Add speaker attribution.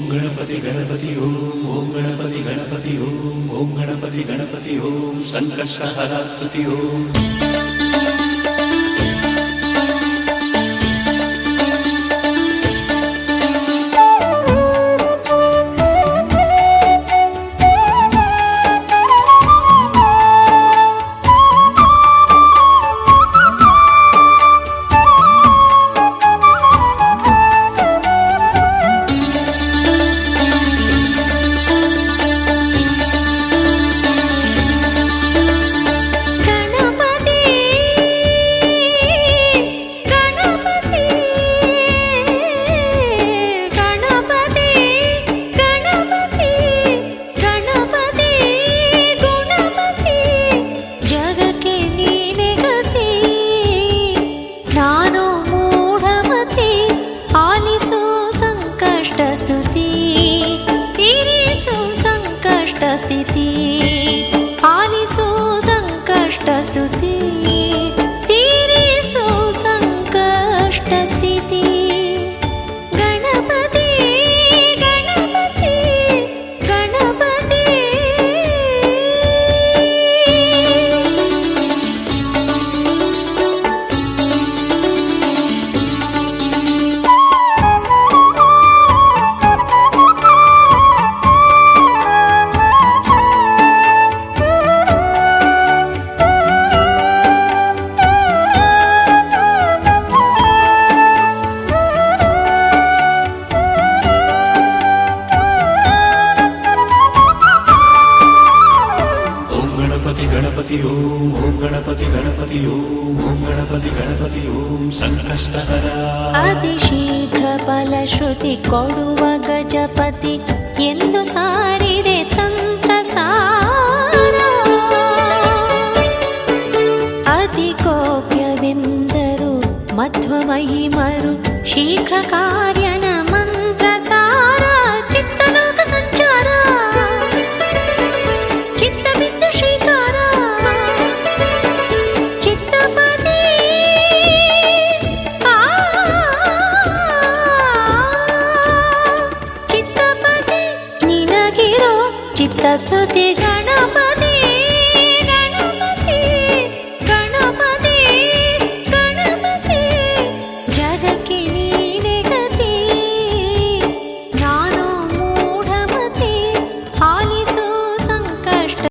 Speaker 1: ಓಂ ಗಣಪತಿ ಗಣಪತಿ ಓಂ ಓಂ ಗಣಪತಿ ಗಣಪತಿ ಓಂ ಓಂ ಗಣಪತಿ ಗಣಪತಿ ಓಂ ಸಂಕಷ್ಟಹರ ಸ್ತುತಿ ಓಂ
Speaker 2: See. ಗಣಪತಿ
Speaker 1: ಓಂ ಗಣಪತಿ ಗಣಪತಿ ಓಂ ಗಣಪತಿ ಗಣಪತಿ, ಓಂ ಸಂಕಷ್ಟಹರ.
Speaker 2: ಅತಿ ಶೀಘ್ರ ಫಲಶ್ರುತಿ ಕೊಡುವ ಗಜಪತಿ, ಎಂದು ಸಾರಿದೆ ತಂತ್ರ ಸಾರ ಅತಿ ಕೋಪ್ಯವೆಂದರು ಮಧ್ವ ಮಹಿಮರು ಶೀಘ್ರ ಕಾರ್ಯ స్థుతి గణపతి